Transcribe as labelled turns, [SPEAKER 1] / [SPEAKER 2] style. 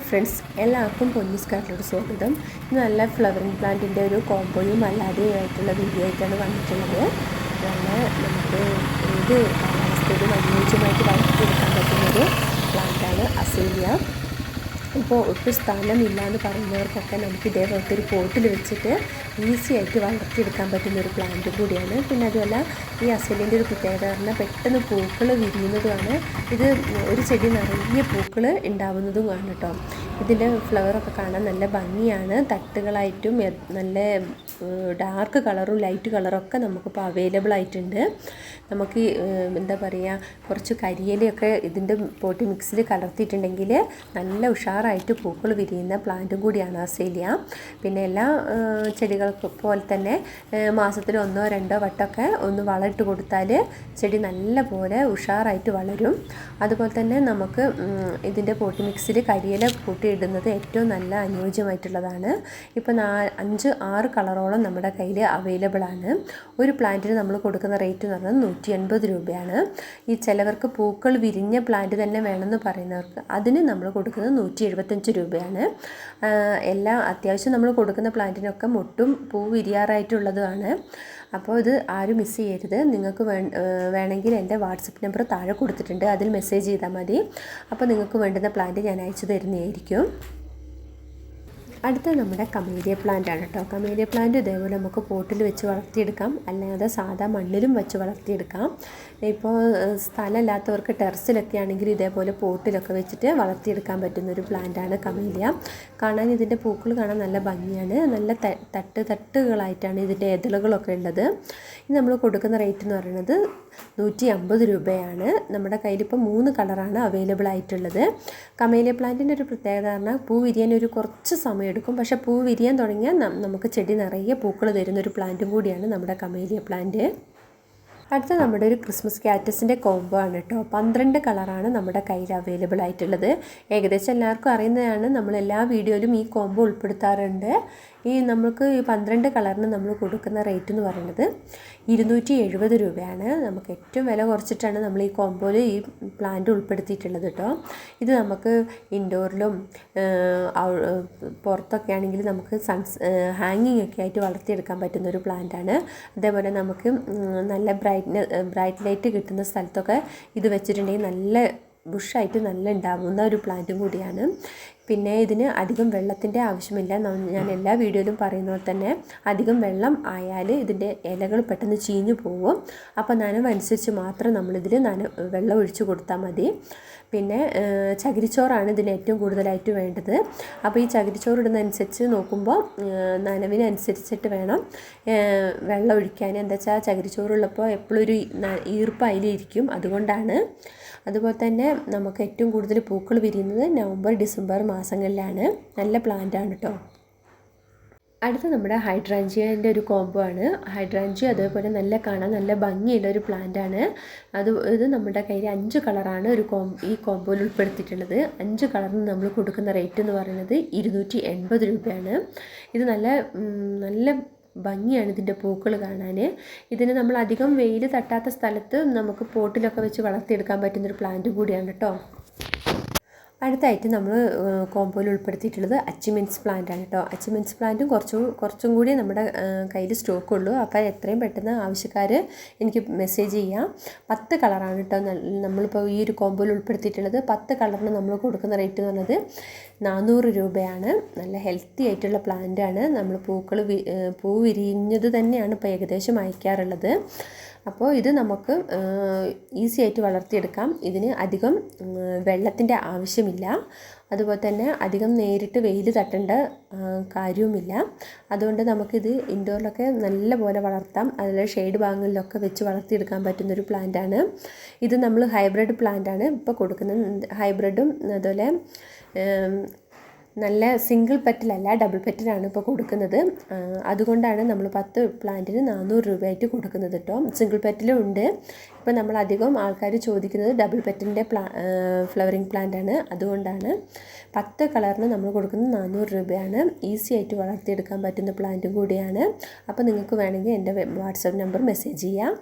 [SPEAKER 1] Hi friends എല്ലാവർക്കും പൊന്നീസ് കാട്ടിലോട് സ്വാഗതം നല്ല ഫ്ലവറിങ് പ്ലാന്റിന്റെ ഒരു കോമ്പോയും അല്ലാതെയും ആയിട്ടുള്ള വീഡിയോ ആയിട്ടാണ് വന്നിട്ടുള്ളത്. നല്ല നമുക്ക് ഏത് കാലാവസ്ഥയിലും അനുയോജ്യമായിട്ട് വളർത്തിയെടുക്കാൻ പറ്റുന്നൊരു പ്ലാന്റാണ് അസേലിയ ഇപ്പോൾ ഒട്ടും സ്ഥലമില്ല എന്ന് പറയുന്നവർക്കൊക്കെ നമുക്ക് ഇതേപോലത്തെ ഒരു പോട്ടിൽ വെച്ചിട്ട് ഈസി ആയിട്ട് വളർത്തിയെടുക്കാൻ പറ്റുന്ന ഒരു പ്ലാന്റ് കൂടിയാണ്. പിന്നെ അതുമല്ല ഈ അസലിന്റെ ഒരു പ്രത്യേകത പറഞ്ഞാൽ പെട്ടെന്ന് പൂക്കൾ വിരിയുന്നതുമാണ്. ഇത് ഒരു ചെടി നിറയെ പൂക്കൾ ഉണ്ടാവുന്നതുമാണ് കേട്ടോ. ഇതിന്റെ ഫ്ലവറൊക്കെ കാണാൻ നല്ല ഭംഗിയാണ്. തട്ടുകളായിട്ടും നല്ല ഡാർക്ക് കളറും ലൈറ്റ് കളറും ഒക്കെ നമുക്കിപ്പോൾ അവൈലബിൾ ആയിട്ടുണ്ട്. നമുക്ക് എന്താ പറയുക കുറച്ച് കരിയിലൊക്കെ ഇതിന്റെ പോട്ടി മിക്സിൽ കലർത്തിയിട്ടുണ്ടെങ്കിൽ നല്ല ഉഷാറായിട്ട് പൂക്കൾ വിരിയുന്ന പ്ലാന്റും കൂടിയാണ് ആസേലിയ പിന്നെ എല്ലാ ചെടികൾക്ക് പോലെ തന്നെ മാസത്തിൽ ഒന്നോ രണ്ടോ വട്ടമൊക്കെ ഒന്ന് വളമിട്ട് കൊടുത്താൽ ചെടി നല്ല പോലെ ഉഷാറായിട്ട് വളരും. അതുപോലെ തന്നെ നമുക്ക് ഇതിന്റെ പോട്ടി മിക്സിൽ കരിയില കൂട്ടി ഇടുന്നത് ഏറ്റവും നല്ല അനുയോജ്യമായിട്ടുള്ളതാണ്. ഇപ്പോൾ നാ അഞ്ച് ആറ് കളറോളം നമ്മുടെ കയ്യിൽ അവൈലബിൾ ആണ്. ഒരു പ്ലാന്റിന് നമ്മൾ കൊടുക്കുന്ന റേറ്റ് എന്ന് പറഞ്ഞാൽ നൂറ്റി എൺപത് രൂപയാണ്. ഈ ചിലവർക്ക് പൂക്കൾ വിരിഞ്ഞ പ്ലാന്റ് തന്നെ വേണമെന്ന് പറയുന്നവർക്ക് അതിന് നമ്മൾ കൊടുക്കുന്നത് നൂറ്റി എഴുപത്തഞ്ച് രൂപയാണ് എല്ലാം അത്യാവശ്യം നമ്മൾ കൊടുക്കുന്ന പ്ലാന്റിനൊക്കെ മുട്ടും പൂ വിരിയാറായിട്ടുള്ളതുമാണ്. അപ്പോൾ ഇത് ആരും മിസ് ചെയ്യരുത്. നിങ്ങൾക്ക് വേണമെങ്കിൽ എന്റെ വാട്സപ്പ് നമ്പർ താഴെ കൊടുത്തിട്ടുണ്ട്. അതിൽ മെസ്സേജ് ചെയ്താൽ മതി. അപ്പോൾ നിങ്ങൾക്ക് വേണ്ടുന്ന പ്ലാന്റ് ഞാൻ അയച്ചു തരുന്നതായിരിക്കും. അടുത്ത നമ്മുടെ കമേലിയ പ്ലാന്റ് ആണ് കേട്ടോ. കമേലിയ പ്ലാന്റ് ഇതേപോലെ നമുക്ക് പോട്ടിൽ വെച്ച് വളർത്തിയെടുക്കാം. അല്ലാതെ സാധാ മണ്ണിലും വെച്ച് വളർത്തിയെടുക്കാം. ഇപ്പോൾ സ്ഥലമില്ലാത്തവർക്ക് ടെറസിലൊക്കെ ആണെങ്കിൽ ഇതേപോലെ പോട്ടിലൊക്കെ വെച്ചിട്ട് വളർത്തിയെടുക്കാൻ ഒരു പ്ലാന്റാണ് കമേലിയ കാണാൻ ഇതിന്റെ പൂക്കൾ കാണാൻ നല്ല ഭംഗിയാണ്. നല്ല തട്ട് തട്ടുകളായിട്ടാണ് ഇതിന്റെ ഇതളുകളൊക്കെ ഉള്ളത്. ഇത് നമ്മൾ കൊടുക്കുന്ന റേറ്റ് എന്ന് പറയുന്നത് നൂറ്റി അമ്പത് രൂപയാണ്. നമ്മുടെ കയ്യിലിപ്പോൾ മൂന്ന് കളറാണ് അവൈലബിൾ ആയിട്ടുള്ളത്. കമേലിയ പ്ലാന്റിന്റെ ഒരു പ്രത്യേകത പറഞ്ഞാൽ പൂ വിരിയാൻ ഒരു കുറച്ച് സമയം എടുക്കും. പക്ഷെ പൂ വിരിയാൻ തുടങ്ങിയാൽ നമുക്ക് ചെടി നിറയെ പൂക്കൾ തരുന്നൊരു പ്ലാന്റും കൂടിയാണ് നമ്മുടെ കമേലിയ പ്ലാന്റ്. അടുത്ത നമ്മുടെ ഒരു ക്രിസ്മസ് ക്യാറ്റസിന്റെ കോംബോ ആണ് കേട്ടോ. പന്ത്രണ്ട് കളറാണ് നമ്മുടെ കയ്യിൽ അവൈലബിൾ ആയിട്ടുള്ളത്. ഏകദേശം എല്ലാവർക്കും അറിയുന്നതാണ്. നമ്മൾ എല്ലാ വീഡിയോയിലും ഈ കോംബോ ഉൾപ്പെടുത്താറുണ്ട്. ഈ നമുക്ക് ഈ പന്ത്രണ്ട് കളറിന് നമ്മൾ കൊടുക്കുന്ന റേറ്റ് എന്ന് പറയുന്നത് ഇരുന്നൂറ്റി എഴുപത് രൂപയാണ്. നമുക്ക് ഏറ്റവും വില കുറച്ചിട്ടാണ് നമ്മൾ ഈ കോംബോയിൽ ഈ പ്ലാന്റ് ഉൾപ്പെടുത്തിയിട്ടുള്ളത് കേട്ടോ. ഇത് നമുക്ക് ഇൻഡോറിലും പുറത്തൊക്കെ ആണെങ്കിൽ നമുക്ക് സൺസ് ഹാങ്ങിങ് ഒക്കെ ആയിട്ട് വളർത്തിയെടുക്കാൻ പറ്റുന്ന ഒരു പ്ലാന്റാണ് അതേപോലെ നമുക്ക് നല്ല നല്ല ബ്രൈറ്റ്നെ ബ്രൈറ്റ് ലൈറ്റ് കിട്ടുന്ന സ്ഥലത്തൊക്കെ ഇത് വെച്ചിട്ടുണ്ടെങ്കിൽ നല്ല ബുഷായിട്ട് നല്ല ഉണ്ടാവുന്ന ഒരു പ്ലാന്റും കൂടിയാണ്. പിന്നെ ഇതിന് അധികം വെള്ളത്തിന്റെ ആവശ്യമില്ല. ഞാൻ എല്ലാ വീഡിയോയിലും പറയുന്ന പോലെ തന്നെ അധികം വെള്ളം ആയാൽ ഇതിന്റെ ഇലകൾ പെട്ടെന്ന് ചീഞ്ഞു പോകും അപ്പോൾ നനവ് അനുസരിച്ച് മാത്രം നമ്മളിതിൽ നന വെള്ളം ഒഴിച്ചു കൊടുത്താൽ മതി. പിന്നെ ചകിരിച്ചോറാണ് ഇതിന് ഏറ്റവും കൂടുതലായിട്ട് വേണ്ടത്. അപ്പോൾ ഈ ചകിരിച്ചോറ് ഇടുന്നതനുസരിച്ച് നോക്കുമ്പോൾ നനവിനനുസരിച്ചിട്ട് വേണം വെള്ളം ഒഴിക്കാൻ. എന്താ വെച്ചാൽ ചകിരിച്ചോറുള്ളപ്പോൾ എപ്പോഴും ഒരു ഈർപ്പ് അതിലിരിക്കും. അതുകൊണ്ടാണ്. അതുപോലെ തന്നെ നമുക്ക് ഏറ്റവും കൂടുതൽ പൂക്കൾ വിരിയുന്നത് നവംബർ ഡിസംബർ മാസങ്ങളിലാണ്. നല്ല പ്ലാന്റ് ആണ് കേട്ടോ അടുത്ത നമ്മുടെ ഹൈഡ്രാഞ്ചിയന്റെ ഒരു കോംബോ ആണ്. ഹൈഡ്രാഞ്ചി അതേപോലെ നല്ല കാണാൻ നല്ല ഭംഗിയുള്ള ഒരു പ്ലാന്റ് ആണ്. അത് ഇത് നമ്മുടെ കയ്യിൽ അഞ്ച് കളറാണ് ഒരു കോം ഈ കോംബോയിൽ ഉൾപ്പെടുത്തിയിട്ടുള്ളത്. അഞ്ച് കളറിന് നമ്മൾ കൊടുക്കുന്ന റേറ്റ് എന്ന് പറയുന്നത് ഇരുന്നൂറ്റി എൺപത് രൂപയാണ്. ഇത് നല്ല നല്ല ഭംഗിയാണ് ഇതിന്റെ പൂക്കൾ കാണാൻ ഇതിന് നമ്മൾ അധികം വെയിൽ തട്ടാത്ത സ്ഥലത്ത് നമുക്ക് പോട്ടിലൊക്കെ വെച്ച് വളർത്തിയെടുക്കാൻ പറ്റുന്നൊരു പ്ലാന്റ് കൂടിയാണ് കേട്ടോ അടുത്തായിട്ട് നമ്മൾ കോമ്പോയിൽ ഉൾപ്പെടുത്തിയിട്ടുള്ളത് അച്ചിമെൻസ് പ്ലാന്റ് ആണ് കേട്ടോ. അച്ചിമെൻസ് പ്ലാന്റും കുറച്ചും കുറച്ചും കൂടി നമ്മുടെ കയ്യിൽ സ്റ്റോക്ക് ഉള്ളൂ. അപ്പോൾ എത്രയും പെട്ടെന്ന് ആവശ്യക്കാർ എനിക്ക് മെസ്സേജ് ചെയ്യാം. പത്ത് കളറാണ് കേട്ടോ നമ്മളിപ്പോൾ ഈ ഒരു കോമ്പോയിൽ ഉൾപ്പെടുത്തിയിട്ടുള്ളത്. പത്ത് കളറിന് നമ്മൾ കൊടുക്കുന്ന റേറ്റ് എന്ന് പറയുന്നത് നാനൂറ് രൂപയാണ്. നല്ല ഹെൽത്തി ആയിട്ടുള്ള പ്ലാന്റാണ് നമ്മൾ പൂക്കൾ പൂ വിരിഞ്ഞത് തന്നെയാണ് ഇപ്പോൾ ഏകദേശം അയക്കാറുള്ളത്. അപ്പോൾ ഇത് നമുക്ക് ഈസി ആയിട്ട് വളർത്തിയെടുക്കാം. ഇതിന് അധികം വെള്ളത്തിന്റെ ആവശ്യമില്ല. അതുപോലെ തന്നെ അധികം നേരിട്ട് വെയിൽ തട്ടേണ്ട കാര്യവുമില്ല. അതുകൊണ്ട് നമുക്കിത് ഇൻഡോറിലൊക്കെ നല്ല പോലെ വളർത്താം. അതിൽ ഷെയ്ഡ് ഭാഗങ്ങളിലൊക്കെ വെച്ച് വളർത്തിയെടുക്കാൻ പറ്റുന്നൊരു പ്ലാന്റാണ്. ഇത് നമ്മൾ ഹൈബ്രിഡ് പ്ലാന്റാണ് ഇപ്പോൾ കൊടുക്കുന്നത്. ഹൈബ്രിഡും അതുപോലെ നല്ല സിംഗിൾ പെറ്റലല്ല ഡബിൾ പെറ്റലാണ് ഇപ്പോൾ കൊടുക്കുന്നത്. അതുകൊണ്ടാണ് നമ്മൾ പത്ത് പ്ലാന്റിന് നാനൂറ് രൂപയായിട്ട് കൊടുക്കുന്നത് കേട്ടോ സിംഗിൾ പെറ്റലും ഉണ്ട്. ഇപ്പോൾ നമ്മൾ അധികം ആൾക്കാർ ചോദിക്കുന്നത് ഡബിൾ പെറ്റിന്റെ പ്ലാ ഫ്ലവറിങ് പ്ലാന്റ് ആണ്. അതുകൊണ്ടാണ് പത്ത് കളറിന് നമ്മൾ കൊടുക്കുന്നത് നാനൂറ് രൂപയാണ്. ഈസി ആയിട്ട് വളർത്തിയെടുക്കാൻ പറ്റുന്ന പ്ലാന്റും കൂടിയാണ്. അപ്പോൾ നിങ്ങൾക്ക് വേണമെങ്കിൽ എന്റെ വാട്സപ്പ് നമ്പർ മെസ്സേജ് ചെയ്യാം.